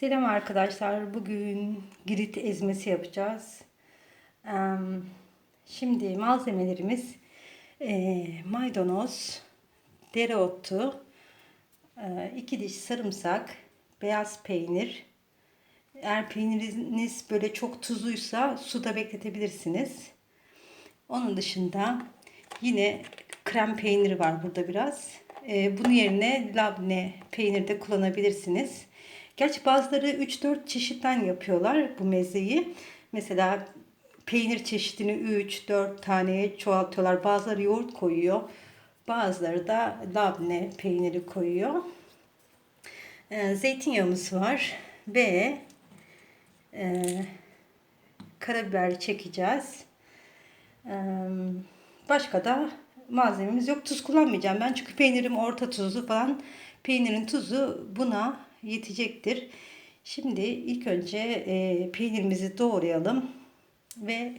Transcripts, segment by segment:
Selam arkadaşlar. Bugün girit ezmesi yapacağız. Şimdi malzemelerimiz e, maydanoz, dereotu, 2 diş sarımsak, beyaz peynir. Eğer peyniriniz böyle çok tuzluysa suda bekletebilirsiniz. Onun dışında yine krem peyniri var burada biraz. Ee, bunun yerine labne peynir de kullanabilirsiniz. Gerçi bazıları 3-4 çeşitten yapıyorlar bu mezeyi. Mesela peynir çeşidini 3-4 taneye çoğaltıyorlar. Bazıları yoğurt koyuyor. Bazıları da labne peyniri koyuyor. Ee, zeytinyağımız var ve e, karabiber çekeceğiz. Ee, Başka da malzememiz yok. Tuz kullanmayacağım ben çünkü peynirim orta tuzlu falan. Peynirin tuzu buna yetecektir. Şimdi ilk önce e, peynirimizi doğrayalım ve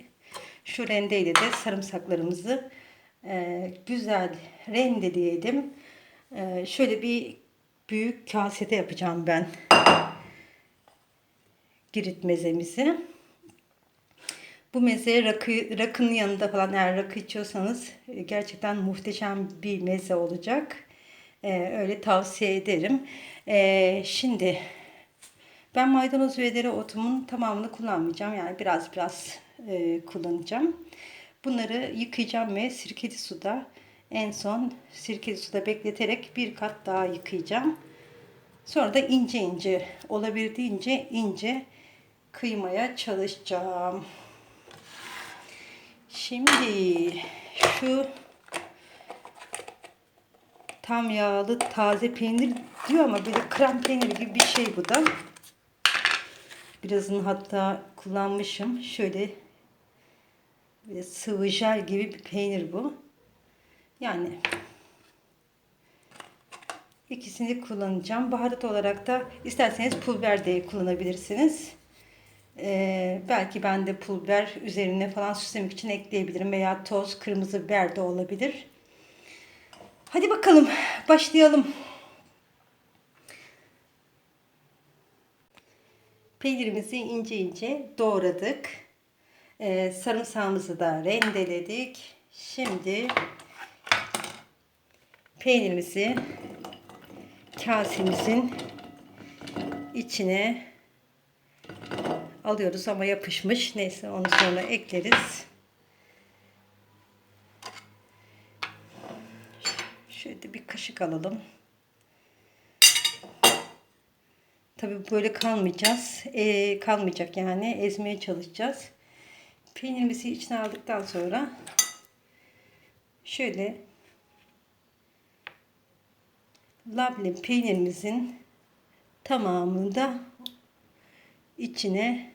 şu rendeyle de sarımsaklarımızı e, güzel rendeleyelim. E, şöyle bir büyük kasede yapacağım ben girit mezemizi. Bu meze rakı, rakının yanında falan eğer rakı içiyorsanız e, gerçekten muhteşem bir meze olacak. Ee, öyle tavsiye ederim. Ee, şimdi ben maydanoz ve dereotumun tamamını kullanmayacağım. Yani biraz biraz e, kullanacağım. Bunları yıkayacağım ve sirkeli suda en son sirkeli suda bekleterek bir kat daha yıkayacağım. Sonra da ince ince olabildiğince ince kıymaya çalışacağım. Şimdi şu tam yağlı taze peynir diyor ama böyle krem peyniri gibi bir şey bu da. Birazını hatta kullanmışım. Şöyle böyle sıvı jel gibi bir peynir bu. Yani ikisini kullanacağım. Baharat olarak da isterseniz pul de kullanabilirsiniz. Ee, belki ben de pul biber üzerine falan süslemek için ekleyebilirim veya toz kırmızı biber de olabilir. Hadi bakalım başlayalım. Peynirimizi ince ince doğradık. Ee, sarımsağımızı da rendeledik. Şimdi peynirimizi kasemizin içine alıyoruz ama yapışmış. Neyse onu sonra ekleriz. Şöyle bir kaşık. Tabi böyle kalmayacağız. Ee, kalmayacak yani. Ezmeye çalışacağız. Peynirimizi içine aldıktan sonra şöyle labne peynirimizin tamamını da içine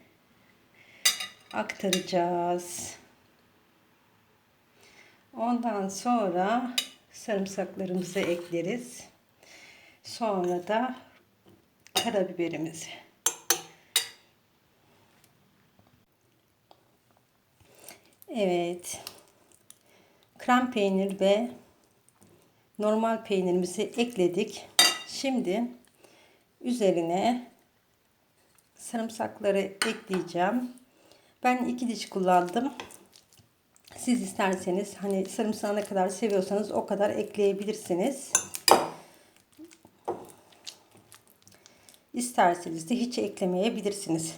aktaracağız. Ondan sonra sarımsaklarımızı ekleriz. Sonra da karabiberimizi. Evet. Krem peynir ve normal peynirimizi ekledik. Şimdi üzerine sarımsakları ekleyeceğim. Ben iki diş kullandım. Siz isterseniz hani sarımsağı ne kadar seviyorsanız o kadar ekleyebilirsiniz. İsterseniz de hiç eklemeyebilirsiniz.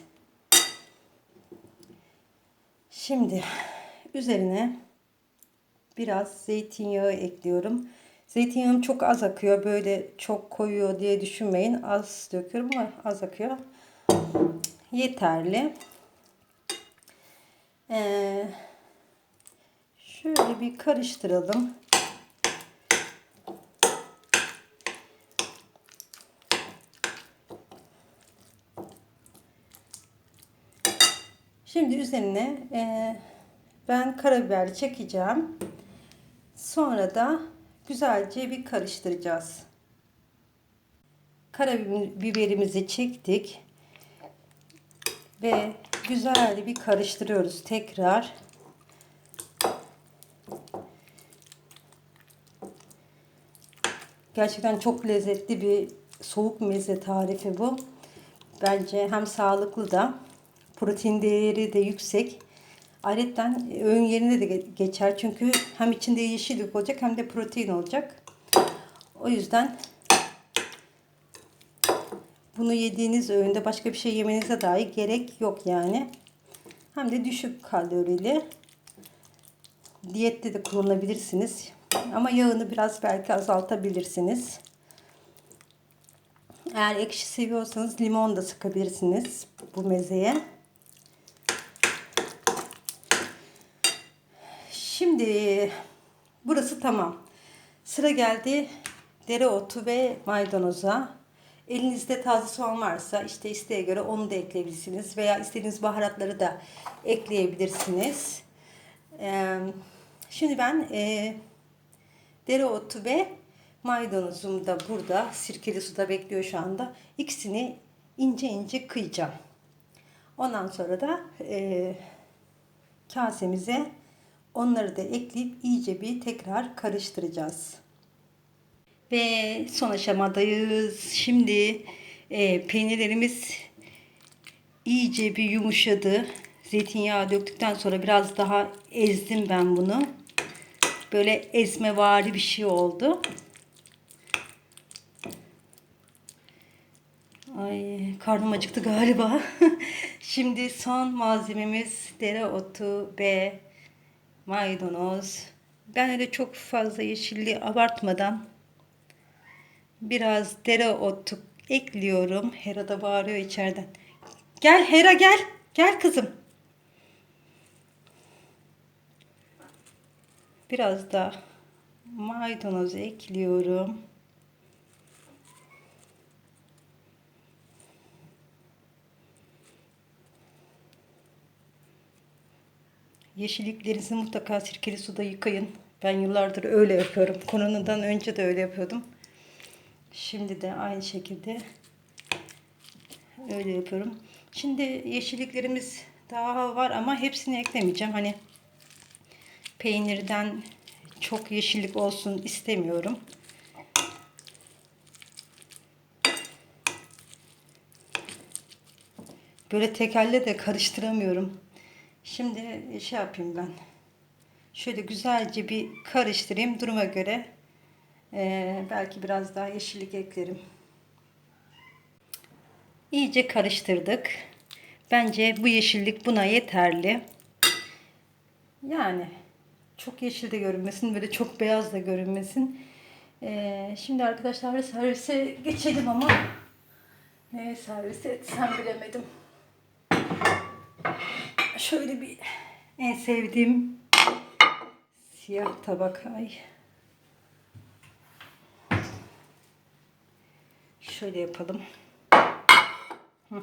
Şimdi üzerine biraz zeytinyağı ekliyorum. Zeytinyağım çok az akıyor. Böyle çok koyuyor diye düşünmeyin. Az döküyorum ama az akıyor. Yeterli. Ee, şöyle bir karıştıralım. Şimdi üzerine e, ben karabiber çekeceğim. Sonra da güzelce bir karıştıracağız. Karabiberimizi çektik. Ve güzel bir karıştırıyoruz tekrar. Gerçekten çok lezzetli bir soğuk meze tarifi bu. Bence hem sağlıklı da protein değeri de yüksek. Ayrıca öğün yerine de ge- geçer. Çünkü hem içinde yeşillik olacak hem de protein olacak. O yüzden bunu yediğiniz öğünde başka bir şey yemenize dahi gerek yok yani. Hem de düşük kalorili. Diyette de kullanabilirsiniz. Ama yağını biraz belki azaltabilirsiniz. Eğer ekşi seviyorsanız limon da sıkabilirsiniz bu mezeye. Şimdi burası tamam. Sıra geldi dereotu ve maydanoza. Elinizde taze soğan varsa işte isteğe göre onu da ekleyebilirsiniz. Veya istediğiniz baharatları da ekleyebilirsiniz. Ee, şimdi ben e, dereotu ve maydanozum da burada. Sirkeli suda bekliyor şu anda. İkisini ince ince kıyacağım. Ondan sonra da e, kasemize onları da ekleyip iyice bir tekrar karıştıracağız. Ve son aşamadayız. Şimdi e, peynirlerimiz iyice bir yumuşadı. Zeytinyağı döktükten sonra biraz daha ezdim ben bunu. Böyle ezmevari bir şey oldu. Ay karnım acıktı galiba. Şimdi son malzememiz dereotu ve maydanoz. Ben öyle çok fazla yeşilliği abartmadan biraz dereotu ekliyorum. Hera da bağırıyor içeriden. Gel Hera gel. Gel kızım. Biraz da maydanoz ekliyorum. Yeşilliklerinizi mutlaka sirkeli suda yıkayın. Ben yıllardır öyle yapıyorum. Koronadan önce de öyle yapıyordum. Şimdi de aynı şekilde öyle yapıyorum. Şimdi yeşilliklerimiz daha var ama hepsini eklemeyeceğim. Hani peynirden çok yeşillik olsun istemiyorum. Böyle tekelle de karıştıramıyorum. Şimdi şey yapayım ben. Şöyle güzelce bir karıştırayım duruma göre. Ee, belki biraz daha yeşillik eklerim. İyice karıştırdık. Bence bu yeşillik buna yeterli. Yani çok yeşil de görünmesin, böyle çok beyaz da görünmesin. Ee, şimdi arkadaşlar servise geçelim ama ne servis etsem bilemedim. Şöyle bir en sevdiğim siyah tabak ay. Şöyle yapalım. Hı.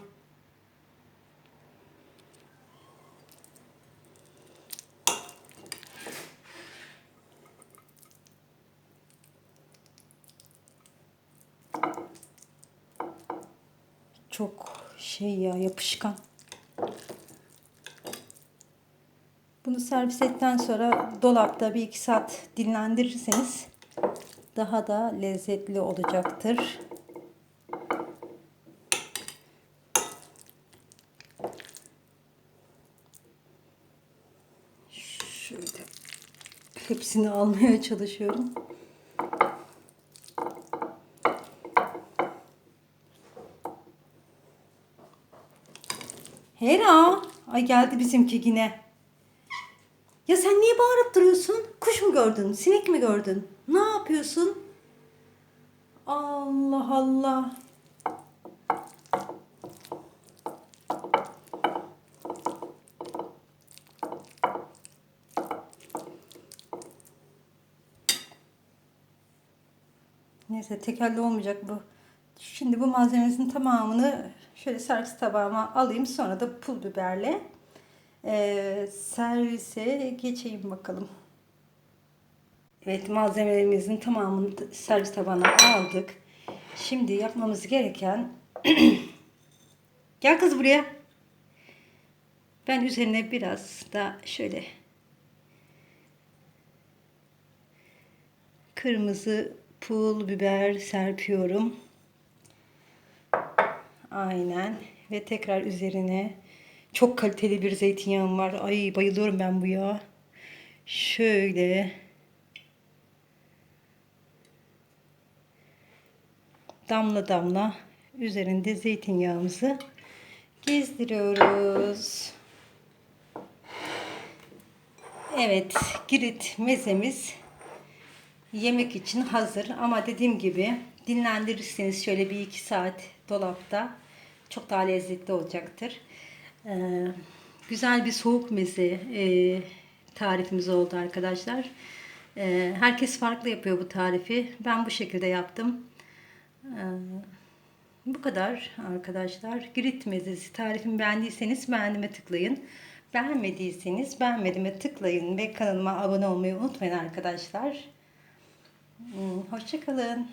Çok şey ya yapışkan. Bunu servis ettikten sonra dolapta bir iki saat dinlendirirseniz daha da lezzetli olacaktır. Şöyle hepsini almaya çalışıyorum. Hera, ay geldi bizimki yine. Ya sen niye bağırıp duruyorsun? Kuş mu gördün? Sinek mi gördün? Ne yapıyorsun? Allah Allah. Neyse tekerli olmayacak bu. Şimdi bu malzememizin tamamını şöyle servis tabağıma alayım. Sonra da pul biberle ee, servise geçeyim bakalım. Evet malzemelerimizin tamamını servis tabağına aldık. Şimdi yapmamız gereken gel kız buraya. Ben üzerine biraz da şöyle kırmızı pul biber serpiyorum. Aynen. Ve tekrar üzerine çok kaliteli bir zeytinyağım var. Ay bayılıyorum ben bu yağa. Şöyle damla damla üzerinde zeytinyağımızı gezdiriyoruz. Evet, girit mezemiz yemek için hazır ama dediğim gibi dinlendirirseniz şöyle bir iki saat dolapta çok daha lezzetli olacaktır. Ee, güzel bir soğuk meze e, tarifimiz oldu arkadaşlar. Ee, herkes farklı yapıyor bu tarifi. Ben bu şekilde yaptım. Ee, bu kadar arkadaşlar. Girit mezesi tarifimi beğendiyseniz beğenime tıklayın. Beğenmediyseniz beğenmedime tıklayın ve kanalıma abone olmayı unutmayın arkadaşlar. Hmm, Hoşçakalın.